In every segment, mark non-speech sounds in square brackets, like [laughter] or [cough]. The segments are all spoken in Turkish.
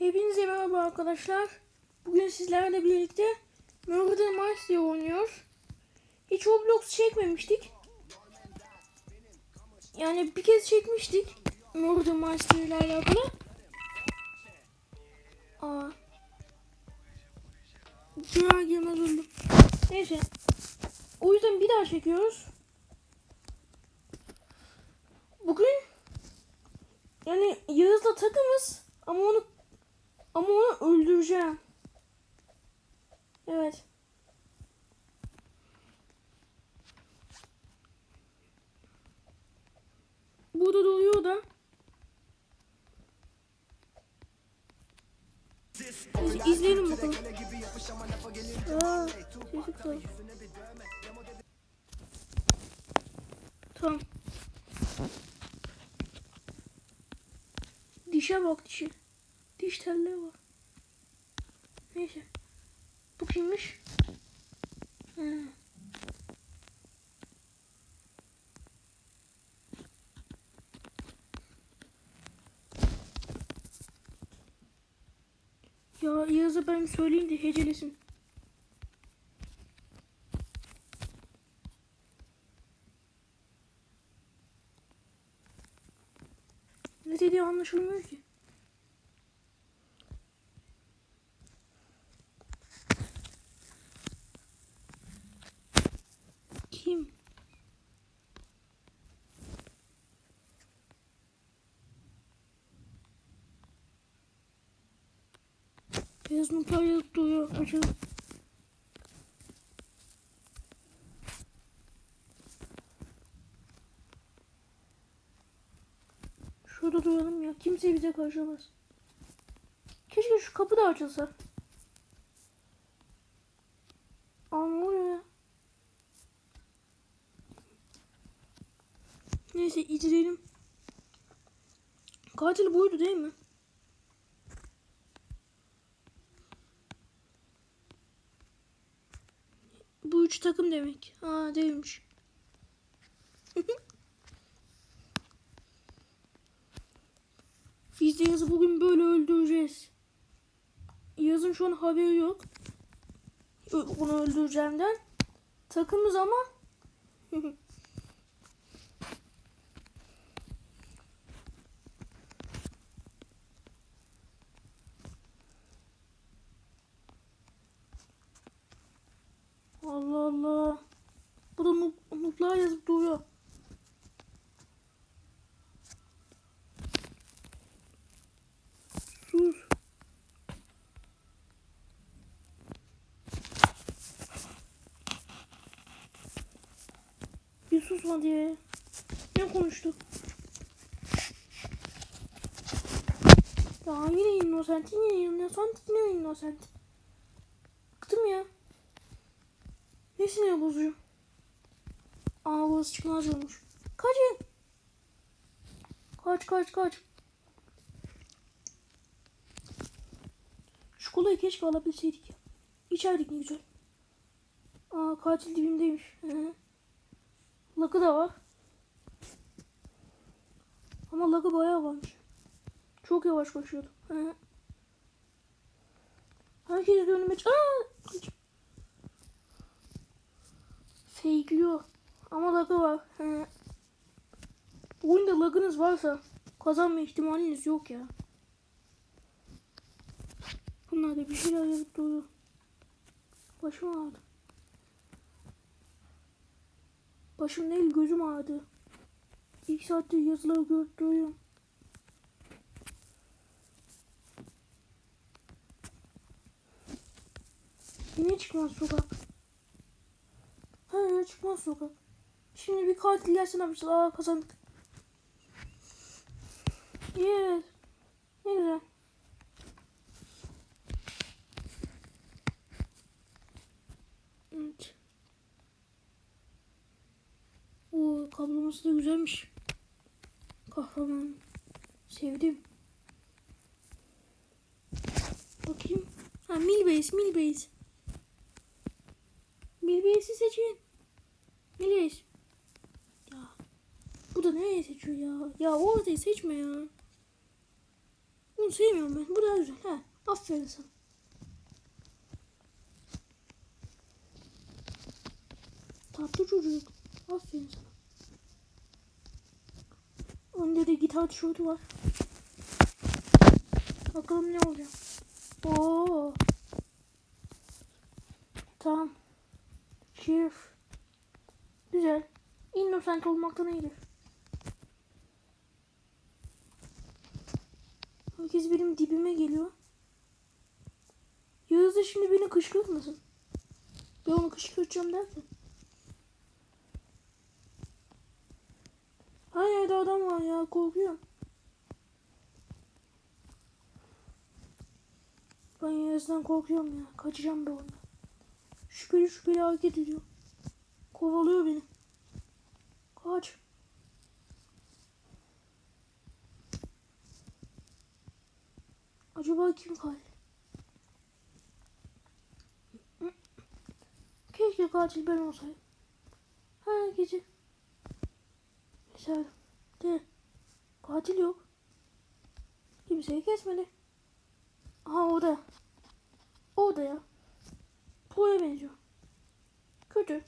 Hepinize merhaba arkadaşlar. Bugün sizlerle birlikte Murder Master oynuyor. Hiç Roblox çekmemiştik. Yani bir kez çekmiştik. Murder Master ile alakalı. Aa. Girer girmez öldüm. Neyse. O yüzden bir daha çekiyoruz. Bugün yani Yağız'la takımız ama onu öldüreceğim. Evet. Burada doluyor da. Biz izleyelim bakalım. Aa, kal. Tamam. Dişe bak dişi. Diş telleri var. Neyse. Bu kimmiş? Ha. Ya Yağız'a ben söyleyeyim de hecelesin. Ne dediği anlaşılmıyor ki. Kim? Beyaz notlar yazıp duruyor. Açalım. Şurada duralım ya. Kimse bize karışamaz. Keşke şu kapı da açılsa. Oluyor ya? Neyse izleyelim. Katil buydu değil mi? Bu üç takım demek. Aa değilmiş. Biz de Yaz'ı bugün böyle öldüreceğiz. Yaz'ın şu an haberi yok. Onu öldüreceğimden. Takımız ama. [laughs] Allah Allah. Bu da noob, noob'lar yazıp duruyor. Sus. Bir susma diye. Ne konuştuk? Ya yine innocent, yine innocent, yine innocent. Bıktım ya. Ne sinir bozucu? Aa burası çıkmaz olmuş. Kaçın. Kaç kaç kaç. Şu kolayı keşke alabilseydik. İçerdik ne güzel. Aa katil dibimdeymiş. Hı. Lagı da var. Ama lagı bayağı varmış. Çok yavaş koşuyordu. Herkes önüme... Aa! Kaç. Fake'liyor. Ama lagı var. He. Oyunda lagınız varsa kazanma ihtimaliniz yok ya. Bunlar da bir şeyler yazıp duruyor. Başım ağrıdı. Başım değil gözüm ağrıdı. İlk saatte yazıları görüp duruyorum. Yine çıkmaz sokak. Çıkmaz sokak. Şimdi bir katil gelse ne yapacağız? Aa kazandık. Yes. Ne güzel. Evet. Oo kabloması da güzelmiş. Kahraman. Sevdim. Bakayım. Ha Milbase, Milbase. Milbase'i seçin. Milbase. Ya. Bu da nereye seçiyor ya? Ya ortayı seçme ya. Bunu sevmiyorum ben. Bu daha güzel. He. Aferin sana. Tatlı çocuk. Aferin sana. Önde de gitar tişörtü var. Bakalım ne olacak. Oo. Tamam. Şerif. Güzel. Innocent olmaktan iyidir. Herkes benim dibime geliyor. Yağız da şimdi beni kışkırtmasın. Ben onu kışkırtacağım derken. Her yerde adam var ya korkuyorum. Ben Yağız'dan korkuyorum ya. Kaçacağım ben ondan. Şüpheli şüpheli hareket ediyor. Kovalıyor beni. Kaç. Acaba kim katil? Keşke katil ben olsaydım. Ha gece. Mesela de katil yok. Kimseyi kesmedi. Aha o da. O da ya. Po'ya benziyor. Kötü.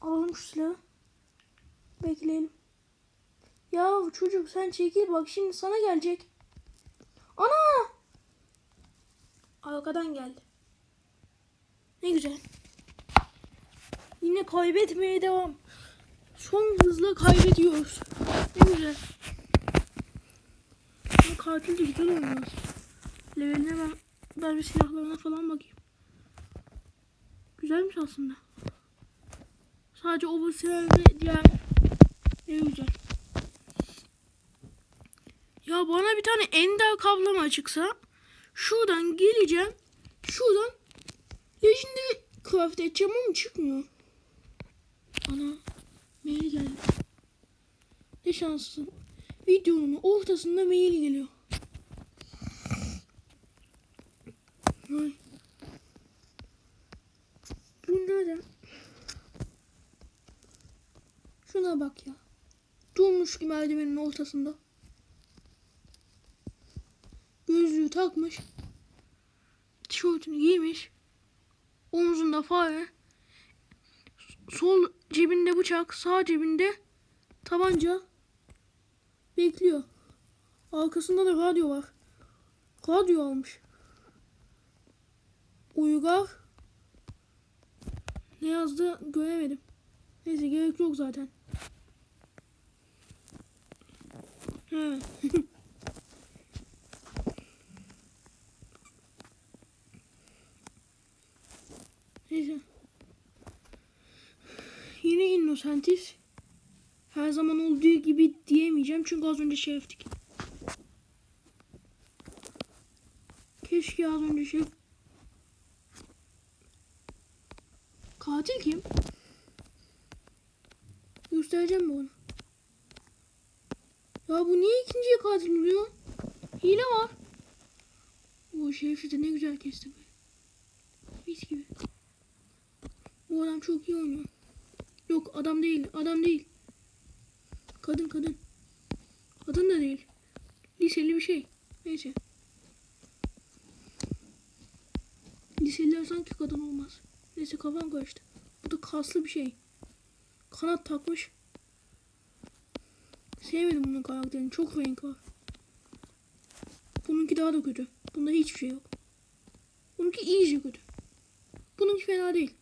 Alalım şu silahı. Bekleyelim. Ya çocuk sen çekil bak şimdi sana gelecek. Ana! Arkadan geldi. Ne güzel. Yine kaybetmeye devam. Son hızla kaybediyoruz. Ne güzel. Ama katil de güzel oynuyor. Leveline ben, ben bir silahlarına falan bakayım. Güzelmiş aslında. Sadece o bu ve diğer ne güzel. Ya bana bir tane ender kablama çıksa şuradan geleceğim. Şuradan Legendary craft edeceğim ama çıkmıyor. Ana mail geldi. Ne şanslısın. Videonun ortasında mail geliyor. Ay. Bu nerede? Şuna bak ya. Durmuş ki merdivenin ortasında. Gözlüğü takmış. Tişörtünü giymiş. Omzunda fare. Sol cebinde bıçak, sağ cebinde tabanca. Bekliyor. Arkasında da radyo var. Radyo almış. Uygar. Ne yazdı göremedim. Neyse gerek yok zaten. He. Neyse. [laughs] Yine Innocentiz. Her zaman olduğu gibi diyemeyeceğim çünkü az önce şeriftik. Keşke az önce şey... Katil kim? Göstereceğim mi onu? Ya bu niye ikinciye katil oluyor? Hile var. O şerifi de ne güzel kesti be. Mis gibi. Bu adam çok iyi oynuyor. Yok adam değil. Adam değil. Kadın kadın. Kadın da değil. Liseli bir şey. Neyse. Liseliler sanki kadın olmaz. Neyse kafam karıştı. Bu da kaslı bir şey. Kanat takmış. Sevmedim bunun karakterini. Çok renk var. Bununki daha da kötü. Bunda hiçbir şey yok. Bununki iyice kötü. Bununki fena değil.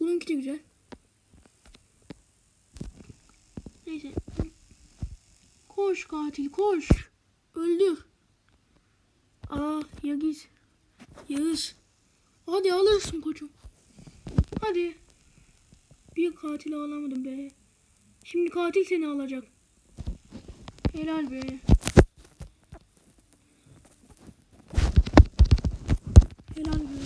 Bununki de güzel. Neyse. Koş katil koş. Öldür. Aa Yagiz. Yağız. Hadi alırsın koçum. Hadi. Bir katil alamadım be. Şimdi katil seni alacak. Helal be. Helal be.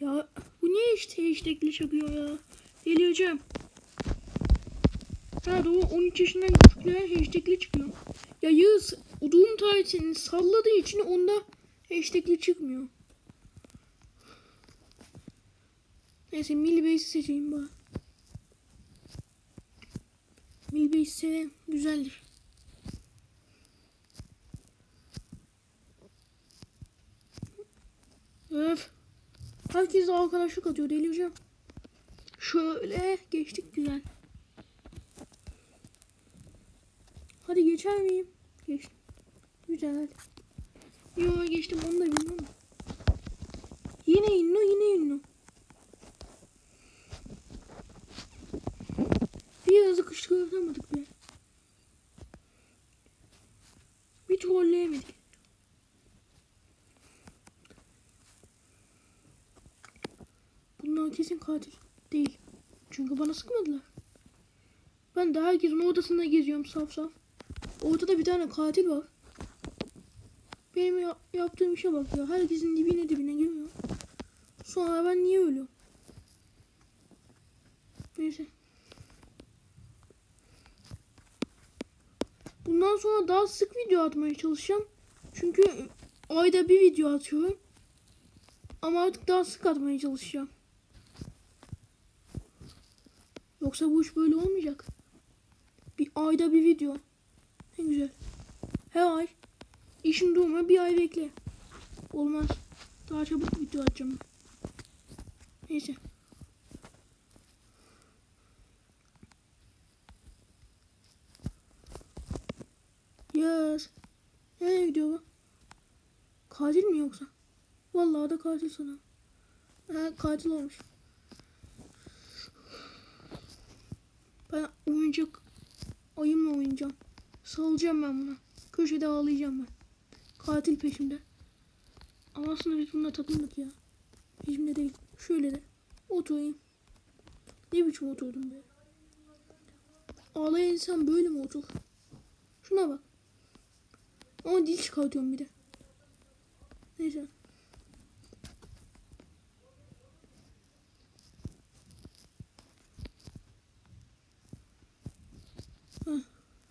Ya bu niye işte hashtagli çakıyor ya? Delireceğim. Ha doğru 13 yaşından küçükler hashtagli çıkıyor. Ya Yağız doğum tarihini salladığı için onda hashtagli çıkmıyor. Neyse Milli Base'i seçeyim bari. Milbeyi seven güzeldir. Öf. Herkes de arkadaşlık atıyor delireceğim. Şöyle geçtik güzel. Hadi geçer miyim? Geçtim. Güzel. Yo geçtim onu da bilmiyorum. Yine inno yine inno. Bir hızlı kışkırtamadık bile. Bir trolleyemedik. Bunlar kesin katil değil. Çünkü bana sıkmadılar. Ben de herkesin odasında geziyorum saf saf. Ortada bir tane katil var. Benim ya- yaptığım işe bak ya. Herkesin dibine dibine giriyor. Sonra ben niye ölüyorum? Neyse. Bundan sonra daha sık video atmaya çalışacağım. Çünkü ayda bir video atıyorum. Ama artık daha sık atmaya çalışacağım. Yoksa bu iş böyle olmayacak. Bir ayda bir video. Ne güzel. Her ay. İşin durma bir ay bekle. Olmaz. Daha çabuk video atacağım. Neyse. Yes. Ne video bu? Katil mi yoksa? Vallahi da katil sana. Ha, katil olmuş. Ben oyuncak ayımla oynayacağım. Salacağım ben buna. Köşede ağlayacağım ben. Katil peşimde. Ama aslında biz bununla takıldık ya. Peşimde değil. Şöyle de. Oturayım. Ne biçim oturdum be. Ağlayan insan böyle mi otur? Şuna bak. Ama dil çıkartıyorum bir de. Neyse.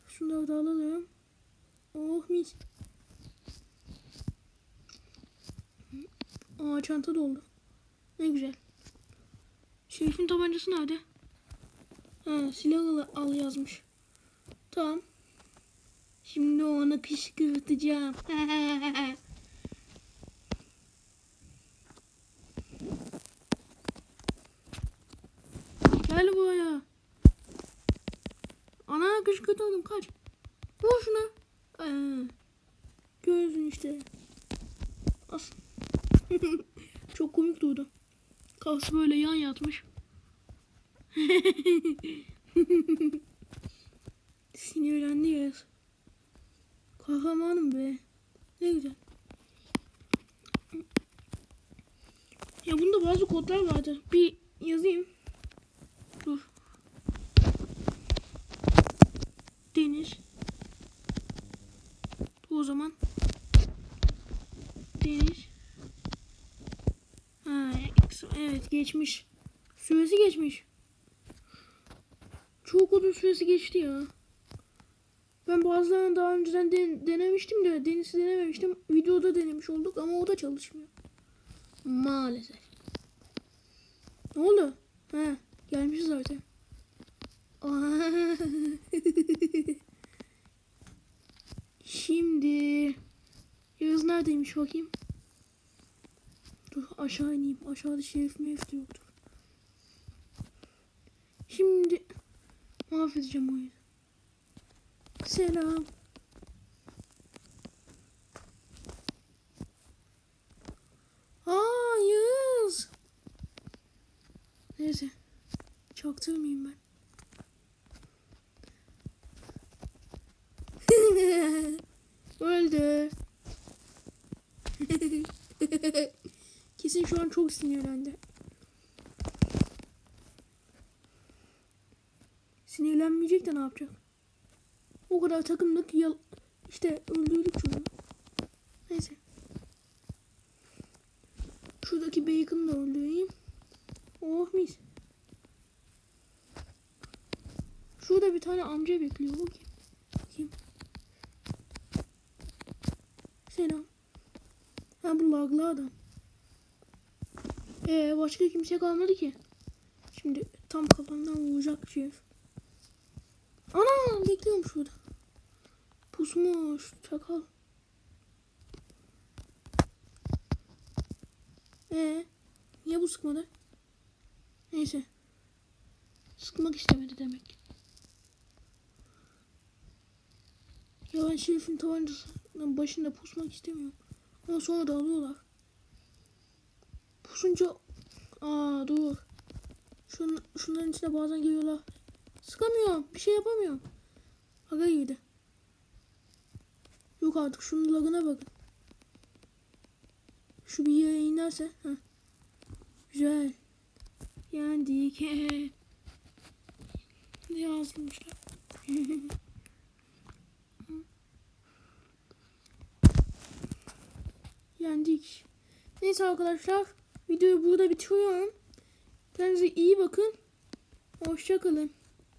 Şunları da alalım. Oh mis. Aa çanta doldu. Ne güzel. Şerif'in tabancası nerede? Ha silah al, al yazmış. Tamam. Şimdi onu kışkırtacağım. [laughs] Gel buraya. Ana kışkırtalım kaç. Vur şuna. Ee, gördün işte. As. [laughs] Çok komik durdu. Kafası böyle yan yatmış. [laughs] Sinirlendi ya. Kahramanım be. Ne güzel. Ya kodlar vardı. Bir yazayım. Dur. Deniz. O zaman. Deniz. Ha, evet geçmiş. Süresi geçmiş. Çok uzun süresi geçti ya. Ben bazılarını daha önceden den- denemiştim de Deniz'i denememiştim. Videoda denemiş olduk ama o da çalışmıyor. Maalesef. Ne oldu? He, gelmiş zaten. [laughs] Şimdi Yağız neredeymiş bakayım. Dur aşağı ineyim. Aşağıda şerif mevcut yoktur. Şimdi mahvedeceğim o yeri. Selam. Aa Yağız. Neyse. Çaktırmayayım ben. [laughs] Öldü. [laughs] Kesin şu an çok sinirlendi. Sinirlenmeyecek de ne yapacak? O kadar takımlık yal işte öldürdük çocuğu. Neyse. Şuradaki bacon'ı da öldüreyim. Oh mis. Şurada bir tane amca bekliyor. O kim? Kim? Selam. Ha bu laglı adam. Ee başka kimse kalmadı ki. Şimdi tam kafamdan vuracak şef. Ana bekliyorum şurada. Pusmuş çakal. Ee, niye bu sıkmadı? Neyse. Sıkmak istemedi demek. Ya ben Şerif'in tabancasının başında pusmak istemiyorum. Ama sonra da alıyorlar. Pusunca... Aa dur. Şun, şunların içine bazen geliyorlar. Sıkamıyorum. Bir şey yapamıyorum. Aga girdi. Yok artık şunun lagına bakın. Şu bir yere inerse. Heh. Güzel. Yendik. yazmışlar? Yendik. Neyse arkadaşlar. Videoyu burada bitiriyorum. Kendinize iyi bakın. Hoşçakalın.